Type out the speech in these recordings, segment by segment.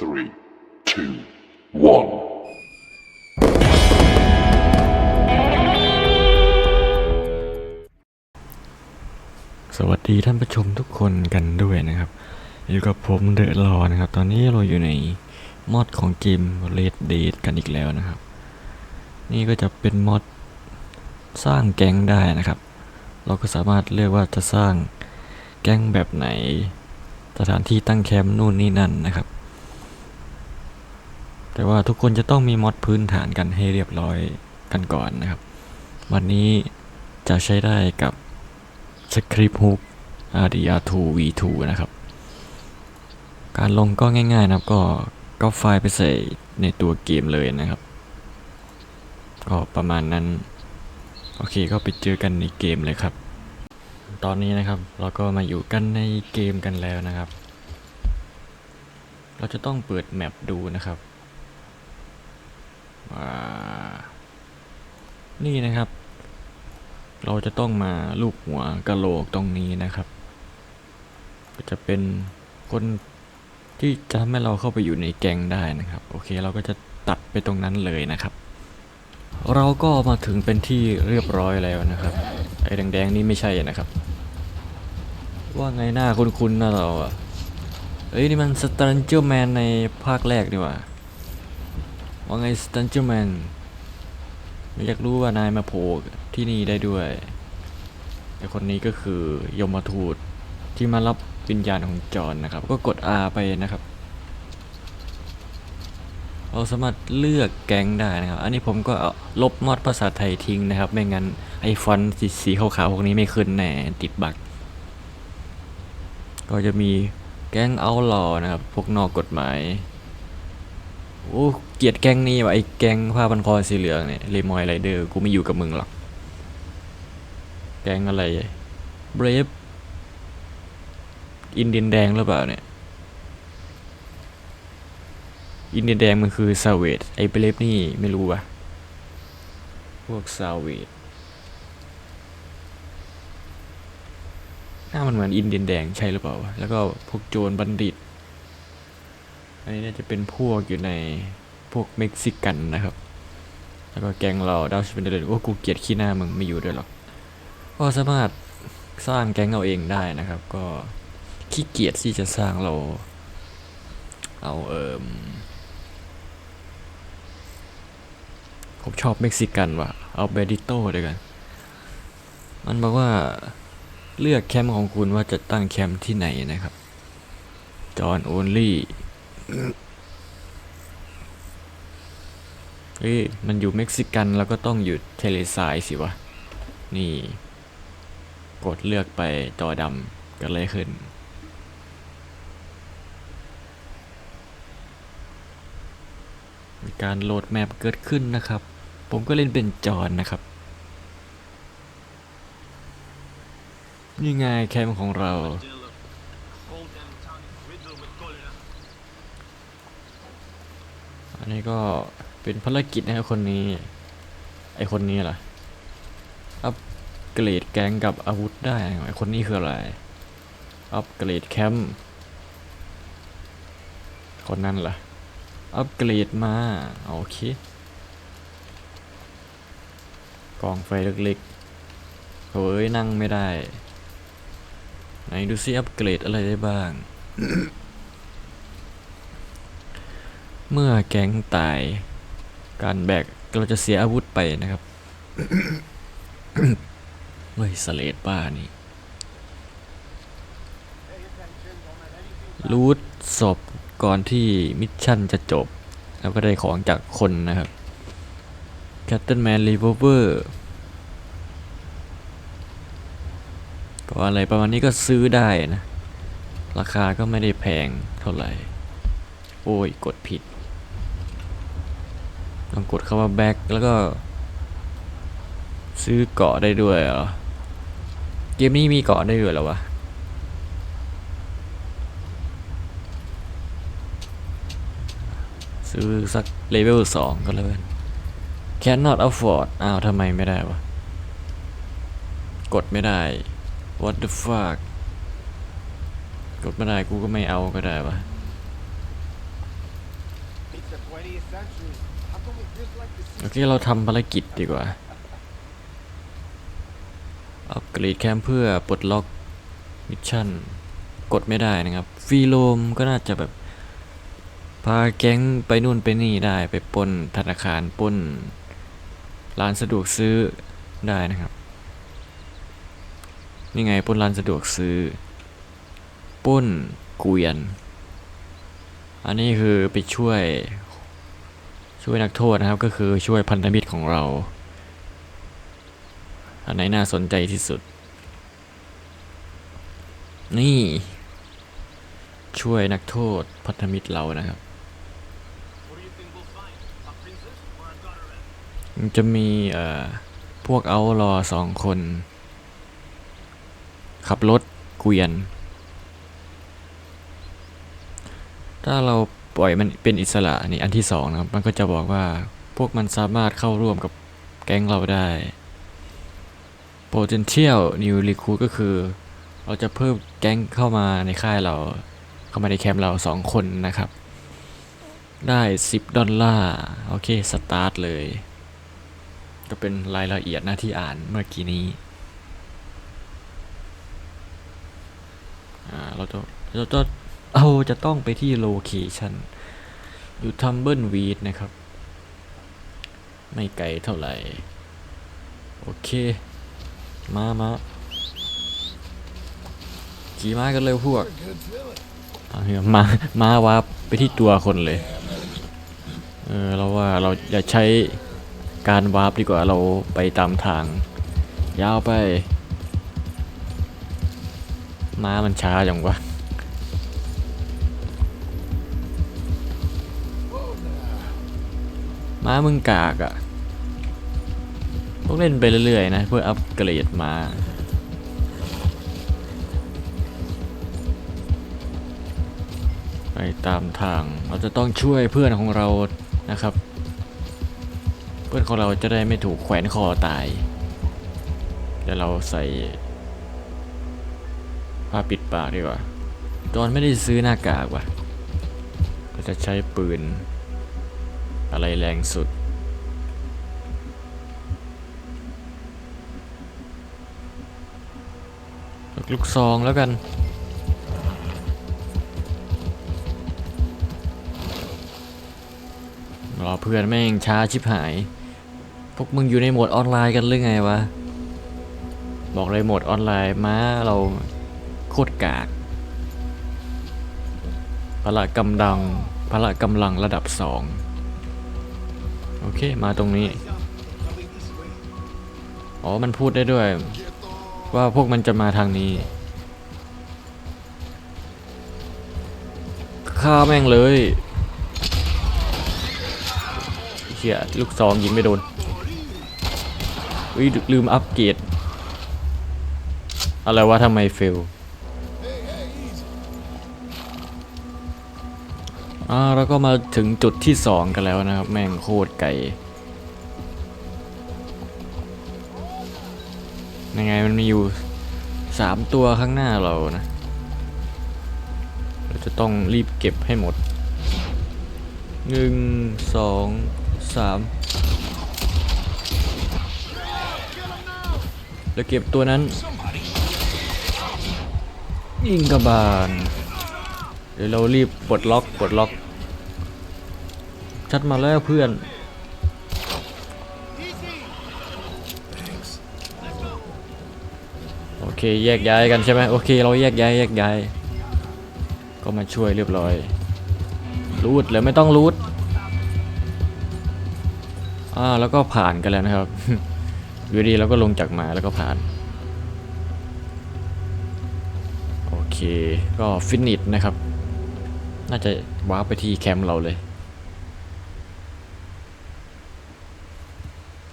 three, two, one. สวัสดีท่านผู้ชมทุกคนกันด้วยนะครับ อยู่กับผมเดอะรอนะครับ ตอนนี้เราอยู่ในมอดของเกม Red Dead กันอีกแล้วนะครับ นี่ก็จะเป็นมอดสร้างแก๊งได้นะครับ เราก็สามารถเลือกว่าจะสร้างแก๊งแบบไหน สถานที่ตั้งแคมป์นู่นนี่นั่นนะครับ แต่ว่าทุกคนจะต้องมีมอดพื้นฐานกันให้เรียบร้อยกันก่อนนะครับ วันนี้จะใช้ได้กับสคริปต์ฮุก RDR2 V2 นะครับ การลงก็ง่ายๆนะครับก็ก็ไฟล์ไปใส่ในตัวเกมเลยนะครับ ก็ประมาณนั้น โอเคก็ไปเจอกันในเกมเลยครับ ตอนนี้นะครับเราก็มาอยู่กันในเกมกันแล้วนะครับ เราจะต้องเปิดแมปดูนะครับ นี่นะครับ เราจะต้องมาลูบหัวกะโหลกตรงนี้นะครับ ก็จะเป็นคนที่จะทำให้เราเข้าไปอยู่ในแกงได้นะครับ โอเคเราก็จะตัดไปตรงนั้นเลยนะครับ เราก็มาถึงเป็นที่เรียบร้อยแล้วนะครับ ไอ้แดงๆนี่ไม่ใช่นะครับ ว่าไงหน้าคุ้นๆนะเราอะเอ้ยนี่มันสตันเจอร์แมนในภาคแรกนี่หว่า ว่าไงสตันเจอร์แมนอยากรู้ว่านายมาโผล่ที่นี่ได้ด้วยแต่คนนี้ก็คือยมทูตที่มารับวิญญาณของจอห์นนะครับ ก็กด R ไปนะครับ เราสามารถเลือกแก๊งได้นะครับ อันนี้ผมก็ลบมอดภาษาไทยทิ้งนะครับ ไม่งั้นไอฟอนต์สีขาวๆพวกนี้ไม่ขึ้นแน่ติดบั๊กก็จะมีแก๊งเอาหล่อนะครับ พวกนอกกฎหมาย โอ้เกลียดแกงนี้ว่ะไอ้แกงผ้าพันคอสีเหลืองเนี่ยเลมอยไรเดอร์กูไม่อยู่กับมึงหรอกแกงอะไรเบรฟอินเดียนแดงหรือเปล่าเนี่ยอินเดียนแดงมันคือซาเวดไอ้เบรฟนี่ไม่รู้ว่ะพวกซาเวดหน้ามันเหมือนอินเดียนแดงใช่หรือเปล่าวะแล้วก็พวกโจรบัณฑิต อันนี้น่าจะเป็นพวกอยู่ในพวกเม็กซิกันนะครับ แล้วก็แกงเราดาวชิเป็นเดลโอ้กูเกลียดขี้หน้ามึงไม่อยู่ด้วยหรอกก็สามารถสร้างแก๊งเอาเองได้นะครับ ก็ขี้เกียจที่จะสร้างเรา เอาเอิมผมชอบเม็กซิกันว่ะ เอาเบดิโต้ด้วยกัน มันบอกว่าเลือกแคมป์ของคุณว่าจะตั้งแคมป์ที่ไหนนะครับจอห์นโอลลี่ เฮ้ย มันอยู่เม็กซิกันแล้วก็ต้องอยู่เทเลซายสิวะ นี่ กดเลือกไปจอดำกันเลยขึ้น มีการโหลดแมปเกิดขึ้นนะครับ ผมก็เล่นเป็นจอนนะครับ นี่ไงแคมป์ของเรา อั นี้ก็เป็นภารกิจนะครับคนนี้ ไอคนนี้ล่ะอัปเกรดแกงกับอาวุธได้ ไอคนนี้คืออะไร อัปเกรดแคมป์คนนั้นล่ะ อัปเกรดมาโอเคกองไฟเล็กๆเฮ้ยนั่งไม่ได้ ไหนดูซิอัปเกรดอะไรได้บ้าง เมื่อแก๊งตาย การแบกเราจะเสียอาวุธไปนะครับเฮ้ยสเลดบ้านี่รูทศพก่อนที่มิชชั่นจะจบ แล้วก็ได้ของจากคนนะครับ Captain Man Revolver ก็อะไรประมาณนี้ก็ซื้อได้นะ ราคาก็ไม่ได้แพงเท่าไหร่ โอ้ย กดผิด ต้องกดคำว่า back แล้วก็ ซื้อเกาะได้ด้วยเหรอ เกมนี้มีเกาะได้ด้วยเหรอวะซื้อสักเลเวลสองก็แล้วกัน cannot afford อ้าวทำไมไม่ได้วะ กดไม่ได้ what the fuck กดไม่ได้กูก็ไม่เอาก็ได้วะ the 20th century. โอเคเราทำภารกิจดีกว่า อัปเกรดแคมเพื่อปลดล็อกมิชชั่น กดไม่ได้นะครับฟรีโลมก็น่าจะแบบ พาแก๊งไปนู่นไปนี่ได้ไปปนธนาคารปนร้านสะดวกซื้อได้นะครับ นี่ไงปนร้านสะดวกซื้อปนเกวียน อันนี้คือไปช่วย ช่วยนักโทษนะครับก็คือช่วยพันธมิตรของเรา อันไหนน่าสนใจที่สุด นี่ ช่วยนักโทษพันธมิตรเรานะครับจะมีเอ่อพวกเอารอสองคน ขับรถเกวียน ถ้าเรา ปล่อยมันเป็นอิสระนี่อันที่สองนะครับมันก็จะบอกว่าพวกมันสามารถเข้าร่วมกับแก๊งเราได้ potential new recruit ก็คือ เราจะเพิ่มแก๊งเข้ามาในค่ายเราเข้ามาในแคมป์เราสองคนนะครับ ได้ 10 ดอลลาร์โอเคสตาร์ทเลย ก็เป็นรายละเอียดหน้าที่อ่านเมื่อกี้นี้อ่าเราจะเราจะ เอาจะต้องไปที่โลเคชันอยู่ทัมเบิลวีดนะครับ ไม่ไกลเท่าไหร่ โอเค มามาขี่ม้ากันเลยพวกเอาเถอะมาม้าวาร์ปไปที่ตัวคนเลย เออเราว่าเราอย่าใช้การวาร์ปดีกว่าเราไปตามทาง ยาวไป ม้ามันช้าจังวะ ม้ามึงกากอะ่ะต้องเล่นไปเรื่อยๆนะ เพื่ออัปเกรดมาไปตามทางเราจะต้องช่วยเพื่อนของเรานะครับ เพื่อนของเราจะได้ไม่ถูกแขวนคอตายเดี๋ยวเราใส่ผ้าปิดปากดีกว่าตอนไม่ได้ซื้อหน้ากากว่ะก็จะใช้ปืน อะไรแรงสุด ลูกซองแล้วกันรอเพื่อนแม่งช้าชิบหาย พวกมึงอยู่ในโหมดออนไลน์กันหรือไงวะ บอกเลยโหมดออนไลน์ม้าเราโคตรกาก พละกำลังพละกำลังระดับสอง เค มาตรงนี้ อ๋อ มันพูดได้ด้วย ว่าพวกมันจะมาทางนี้ฆ่าแม่งเลยเชี่ยลูกซองยิงไม่โดนอุ้ยลืมอัปเกรดอะไรวะทำไมเฟล อ่าแล้วก็มาถึงจุดที่สองกันแล้วนะครับ แม่งโคตรไกลยังไงมันมีอยู่สามตัวข้างหน้าเรานะ เราจะต้องรีบเก็บให้หมดหนึ่งสองสามแล้วเก็บตัวนั้น ยิงกระบาล เดี๋ยวเรารีบปลดล็อกปลดล็อก ชัดมาแล้วเพื่อน โอเคแยกย้ายกันใช่ไหมโอเคเราแยกย้ายแยกย้าย ก็มาช่วยเรียบร้อย รูดหรือไม่ต้องรูดอ่าแล้วก็ผ่านกันแล้วนะครับ อยู่ดีเราก็ลงจากมาแล้วก็ผ่านโอเค ก็ฟินิชนะครับ น่าจะว้าไปที่แคมป์เราเลย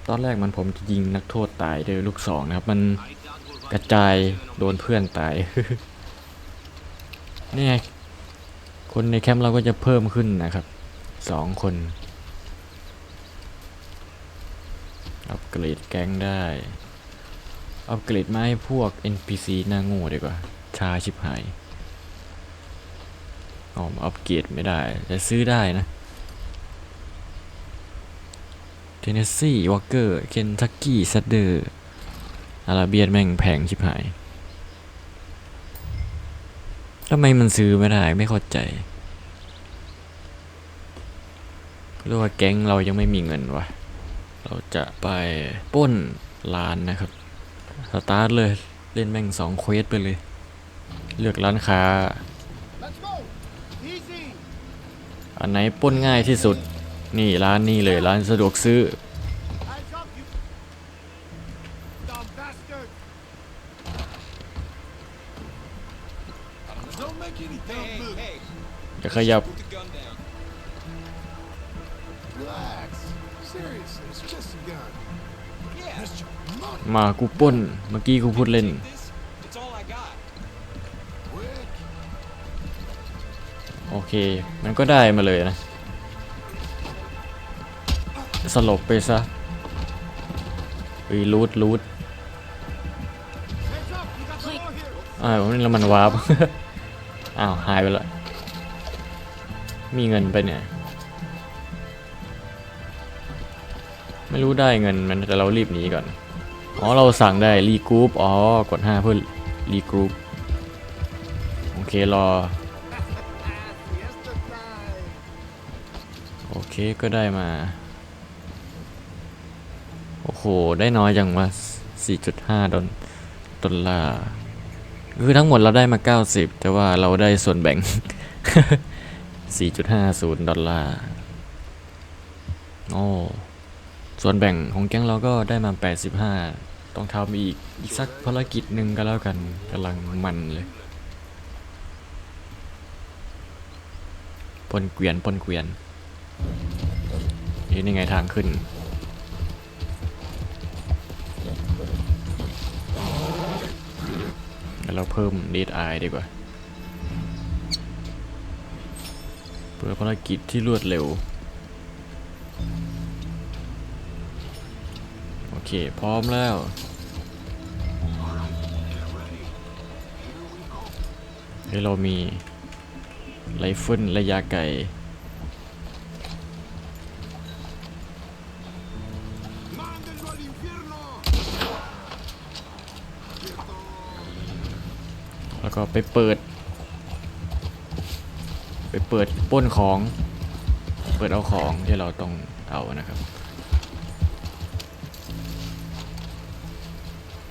ตอนแรกมันผมจะยิงนักโทษตายด้วยลูกสองนะครับ มันกระจายโดนเพื่อนตาย นี่ไง คนในแคมป์เราก็จะเพิ่มขึ้นนะครับสองคน อัปเกรดแก๊งได้ อัปเกรดมาให้พวก NPC หน้าโงูดีกว่า ชาชิบหาย อ๋ออัปเกรดไม่ได้แต่ซื้อได้นะเทนเนสซีวอลเกอร์ เคนทักกี้ซัดเดอร์อาราเบียนแม่งแพงชิบหายทำไมมันซื้อไม่ได้ไม่เข้าใจรือว่าแก๊งเรายังไม่มีเงินวะเราจะไปป้นร้านนะครับ สตาร์ทเลย เล่นแม่งสองเควสไปเลย เลือกร้านค้า อันไหนป้นง่ายที่สุด นี่ร้านนี้เลยร้านสะดวกซื้อ จะขยับ มากูป้น เมื่อกี้กูพูดเล่น เค มันก็ได้มาเลยนะ สลบไปซะเฮ้ยรูดรูดอ้าวนี่ล้วมันวาร์ป อ้าว หายไปละ มีเงินไปเนี่ย ไม่รู้ได้เงินมันแต่เรารีบหนีก่อน อ๋อ เราสั่งได้ รีกรุ๊ป อ๋อ กด 5 เพื่อรีกรุ๊ป โอเค รอ เคก็ได้มา โอ้โห ได้น้อยจังวะ4.5 ดอลดอลลาร์คือทั้งหมดเราได้มา 90 แต่ว่าเราได้ส่วนแบ่ง 4.50 ดอลลาร์ โอ้ ส่วนแบ่งของแก๊งเราก็ได้มา 85 ต้องทำอีก อีกสักภารกิจหนึ่งก็แล้วกันกำลังมันเลยปนเกวียนปนเกวียน นี่นี่ไงทางขึ้นเดี๋ยวเราเพิ่ม Dead Eye ดีกว่า เพื่อภารกิจที่รวดเร็ว โอเค พร้อมแล้วเฮ้ยเรามี ไรเฟิลระยะไกล ก็ไปเปิด ไปเปิดป้นของ เปิดเอาของที่เราต้องเอานะครับ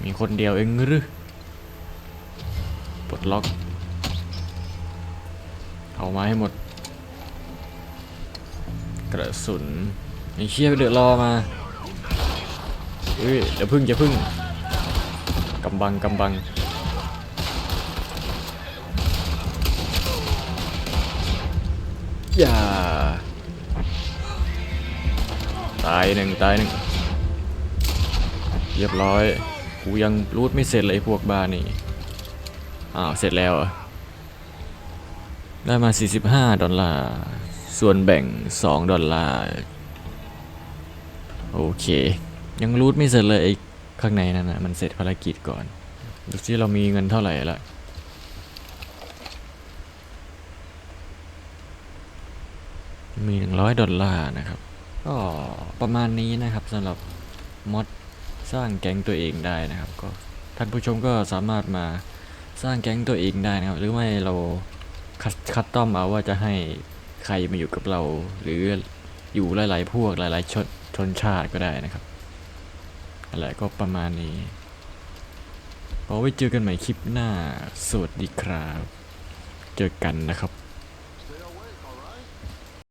มีคนเดียวเองหรือปลดล็อก เอามาให้หมด กระสุนไอ้เชี่ยเดือดรอมาเฮ้ยเดี๋ยวพึ่งจะพึ่งกำบังกำบัง อย่า ตายหนึ่งตายหนึ่งเรียบร้อย กูยังรูดไม่เสร็จเลยพวกบ้านี่ อ้าว เสร็จแล้วอะได้มา 45 ดอลลาร์ ส่วนแบ่ง 2 ดอลลาร์ โอเค ยังรูดไม่เสร็จเลยไอ้ข้างในนั่นนะมันเสร็จภารกิจก่อน ดูสิเรามีเงินเท่าไหร่ละ มี 100 ดอลลาร์นะครับ ก็ประมาณนี้นะครับสำหรับมอดสร้างแก๊งตัวเองได้นะครับ ก็ท่านผู้ชมก็สามารถมาสร้างแก๊งตัวเองได้นะครับ หรือไม่เราคัดคัดต้อมเอาว่าจะให้ใครมาอยู่กับเรา หรืออยู่หลาย ๆ พวกหลาย ๆ ชนชนชาติก็ได้นะครับอะไรก็ประมาณนี้เอาไว้เจอกันใหม่คลิปหน้า สวัสดีครับ เจอกันนะครับ